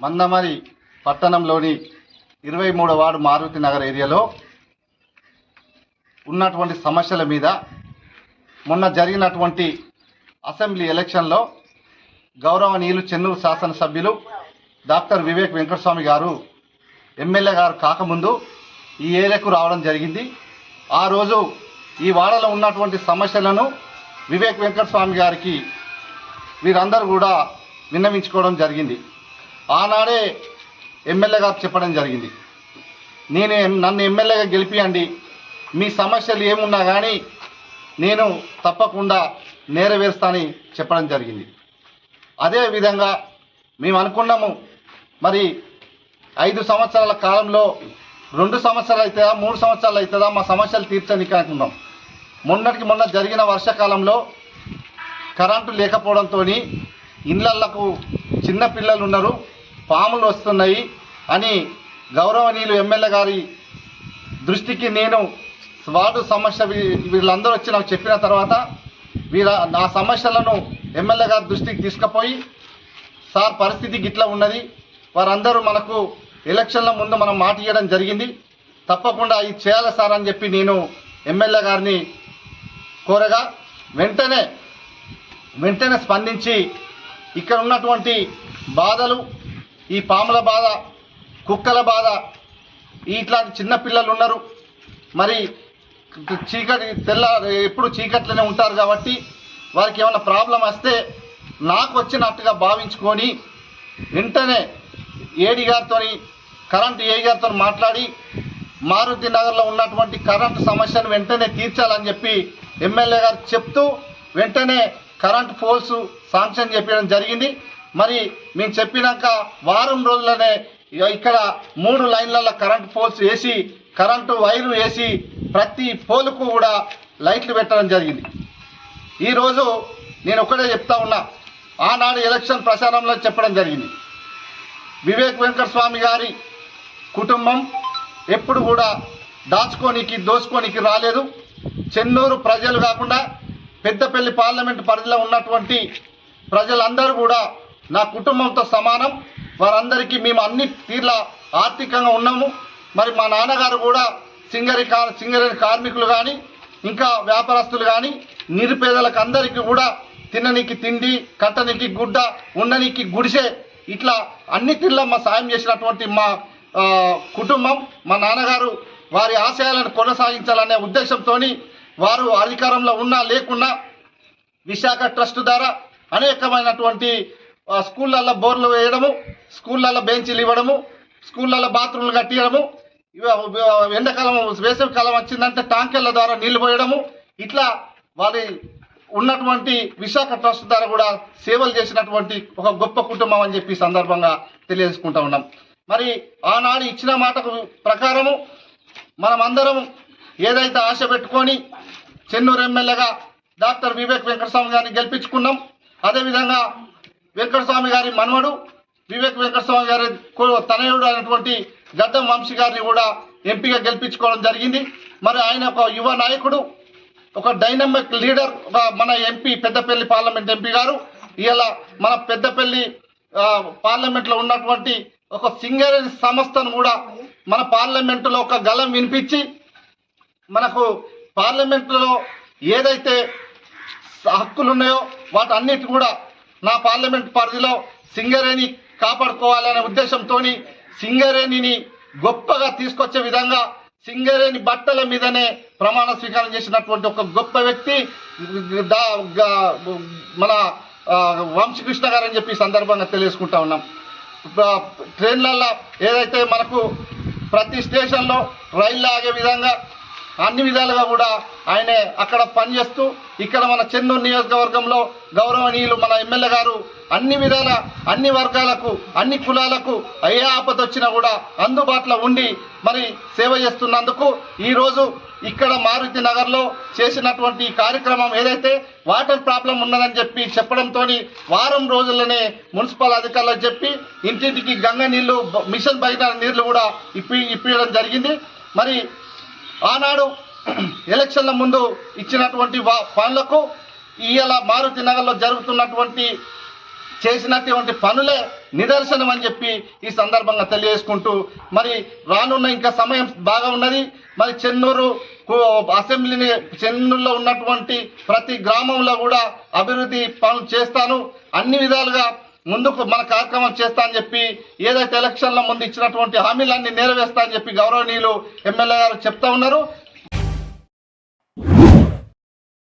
మందమరి పట్టణంలోని ఇరవై మూడో వార్డు మారుతి నగర్ ఏరియాలో ఉన్నటువంటి సమస్యల మీద మొన్న జరిగినటువంటి అసెంబ్లీ ఎలక్షన్లో గౌరవనీయులు చెన్నూరు శాసనసభ్యులు డాక్టర్ వివేక్ వెంకటస్వామి గారు ఎమ్మెల్యే గారు కాకముందు ఈ ఏరియాకు రావడం జరిగింది. ఆ రోజు ఈ వాడలో ఉన్నటువంటి సమస్యలను వివేక్ వెంకటస్వామి గారికి వీరందరూ కూడా విన్నవించుకోవడం జరిగింది. ఆనాడే ఎమ్మెల్యే గారు చెప్పడం జరిగింది. నేను నన్ను ఎమ్మెల్యేగా గెలిపియండి. మీ సమస్యలు ఏమున్నా కానీ నేను తప్పకుండా నెరవేరుస్తానని చెప్పడం జరిగింది. అదే విధంగా మేము అనుకున్నాము మరి ఐదు సంవత్సరాల కాలంలో రెండు సంవత్సరాలు అవుతుందా మూడు సంవత్సరాలు అవుతుందా మా సమస్యలు తీర్చడానికి అనుకున్నాం. మొన్నటికి మొన్న జరిగిన వర్షాకాలంలో కరెంటు లేకపోవడంతో ఇళ్ళకు చిన్న పిల్లలు ఉన్నారు. పాములు వస్తున్నాయి అని గౌరవనీయులు ఎమ్మెల్యే గారి దృష్టికి నేను వార్డు సమస్య వీ- వీళ్ళందరూ వచ్చి నాకు చెప్పిన తర్వాత వీళ్ళ నా సమస్యలను ఎమ్మెల్యే గారి దృష్టికి తీసుకుపోయి సార్ పరిస్థితి గిట్లా ఉన్నది. వారందరూ మనకు ఎలక్షన్ల ముందు మనం మాట ఇవ్వడం జరిగింది. తప్పకుండా ఇది చేయాలి సార్ అని చెప్పి నేను ఎమ్మెల్యే గారిని కోరగా వెంటనే వెంటనే స్పందించి ఇక్కడ ఉన్నటువంటి బాధలు ఈ పాముల బాధ కుక్కల బాధ ఇట్లాంటి చిన్న పిల్లలు ఉన్నారు మరి చీకటి తెల్ల ఎప్పుడు చీకట్లోనే ఉంటారు కాబట్టి వారికి ఏమైనా ప్రాబ్లం వస్తే నాకు వచ్చినట్టుగా భావించుకొని వెంటనే ఏడి గారితో కరెంటు ఏ గారితో మాట్లాడి మారుతి నగర్లో ఉన్నటువంటి కరెంటు సమస్యను వెంటనే తీర్చాలని చెప్పి ఎమ్మెల్యే గారు చెప్తూ వెంటనే కరెంట్ పోల్స్ శాంక్షన్ చెప్పడం జరిగింది. మరి మేము చెప్పినాక వారం రోజులనే ఇక్కడ మూడు లైన్లలో కరెంట్ పోల్స్ వేసి కరెంటు వైరు వేసి ప్రతి పోలుకు కూడా లైట్లు పెట్టడం జరిగింది. ఈరోజు నేను ఒకటే చెప్తా ఉన్నా ఆనాడు ఎలక్షన్ ప్రచారంలో చెప్పడం జరిగింది. వివేక్ వెంకట స్వామి గారి కుటుంబం ఎప్పుడు కూడా దాచుకోనికి దోచుకోనికి రాలేదు. చెన్నూరు ప్రజలు కాకుండా పెద్దపల్లి పార్లమెంట్ పరిధిలో ఉన్నటువంటి ప్రజలందరూ కూడా నా కుటుంబంతో సమానం. వారందరికీ మేము అన్ని తీర్ల ఆర్థికంగా ఉన్నాము. మరి మా నాన్నగారు కూడా సింగరి కా సింగరేణి కార్మికులు కానీ ఇంకా వ్యాపారస్తులు కానీ నిరుపేదలకు అందరికీ కూడా తిననీకి తిండి కట్టనికి గుడ్డ ఉండనీకి గుడిసె ఇట్లా అన్ని తీర్ల మా సాయం చేసినటువంటి మా కుటుంబం మా నాన్నగారు వారి ఆశయాలను కొనసాగించాలనే ఉద్దేశంతో వారు అధికారంలో ఉన్నా లేకున్నా విశాఖ ట్రస్ట్ ద్వారా అనేకమైనటువంటి స్కూళ్ళల్లో బోర్లు వేయడము స్కూళ్ళల్లో బెంచీలు ఇవ్వడము స్కూళ్ళల్లో బాత్రూమ్లు కట్టియడము ఎండాకాలం వేసవి కాలం వచ్చిందంటే ట్యాంకర్ల ద్వారా నీళ్ళు పోయడము ఇట్లా వారి ఉన్నటువంటి విశాఖ ట్రస్ట్ ద్వారా కూడా సేవలు చేసినటువంటి ఒక గొప్ప కుటుంబం అని చెప్పి సందర్భంగా తెలియజేసుకుంటా ఉన్నాం. మరి ఆనాడు ఇచ్చిన మాటకు ప్రకారము మనమందరం ఏదైతే ఆశ పెట్టుకొని చెన్నూరు ఎమ్మెల్యేగా డాక్టర్ వివేక్ వెంకటస్వామి గారిని గెలిపించుకున్నాం అదేవిధంగా వెంకటస్వామి గారి మనవడు వివేక్ వెంకటస్వామి గారి తనయుడు అయినటువంటి గద్దం వంశీ గారిని కూడా ఎంపీగా గెలిపించుకోవడం జరిగింది. మరి ఆయన ఒక యువ నాయకుడు ఒక డైనమిక్ లీడర్ ఒక మన ఎంపీ పెద్దపల్లి పార్లమెంట్ ఎంపీ గారు. ఇలా మన పెద్దపల్లి పార్లమెంట్లో ఉన్నటువంటి ఒక సింగరేజ్ సంస్థను కూడా మన పార్లమెంటులో ఒక గలం వినిపించి మనకు పార్లమెంటులో ఏదైతే హక్కులు ఉన్నాయో వాటన్నిటి కూడా నా పార్లమెంట్ పరిధిలో సింగరేణి కాపాడుకోవాలనే ఉద్దేశంతో సింగరేణిని గొప్పగా తీసుకొచ్చే విధంగా సింగరేణి బట్టల మీదనే ప్రమాణ స్వీకారం చేసినటువంటి ఒక గొప్ప వ్యక్తి మన వంశకృష్ణ గారు అని చెప్పి సందర్భంగా తెలియజేసుకుంటా ఉన్నాం. ట్రైన్లల్లో ఏదైతే మనకు ప్రతి స్టేషన్లో రైళ్ళు ఆగే విధంగా అన్ని విధాలుగా కూడా ఆయన అక్కడ పనిచేస్తూ ఇక్కడ మన చెన్నూరు నియోజకవర్గంలో గౌరవనీయులు మన ఎమ్మెల్యే గారు అన్ని విధాల అన్ని వర్గాలకు అన్ని కులాలకు ఏ ఆపద వచ్చినా కూడా అందుబాటులో ఉండి మరి సేవ చేస్తున్నందుకు ఈరోజు ఇక్కడ మారుతి నగర్లో చేసినటువంటి కార్యక్రమం ఏదైతే వాటర్ ప్రాబ్లం ఉన్నదని చెప్పి చెప్పడంతో వారం రోజుల్లోనే మున్సిపల్ అధికారులకు చెప్పి ఇంటింటికి గంగ నీళ్ళు మిషన్ బయట నీళ్ళు కూడా ఇప్పి ఇప్పించడం జరిగింది. మరి ఆనాడు ఎలక్షన్ల ముందు ఇచ్చినటువంటి వా- పనులకు ఇవాళ మారుతి నగర్లో జరుగుతున్నటువంటి చేసినటువంటి పనులే నిదర్శనం అని చెప్పి ఈ సందర్భంగా తెలియజేసుకుంటూ మరి రానున్న ఇంకా సమయం బాగా ఉన్నది. మరి చెన్నూరు అసెంబ్లీని చెన్నూరులో ఉన్నటువంటి ప్రతి గ్రామంలో కూడా అభివృద్ధి పనులు చేస్తాను. అన్ని విధాలుగా ముందుకు మన కార్యక్రమం చేస్తా అని చెప్పి ఏదైతే ఎలక్షన్ల ముందు ఇచ్చినటువంటి హామీలన్నీ నెరవేస్తా అని చెప్పి గౌరవనీయులు ఎమ్మెల్యే గారు చెప్తా ఉన్నారు.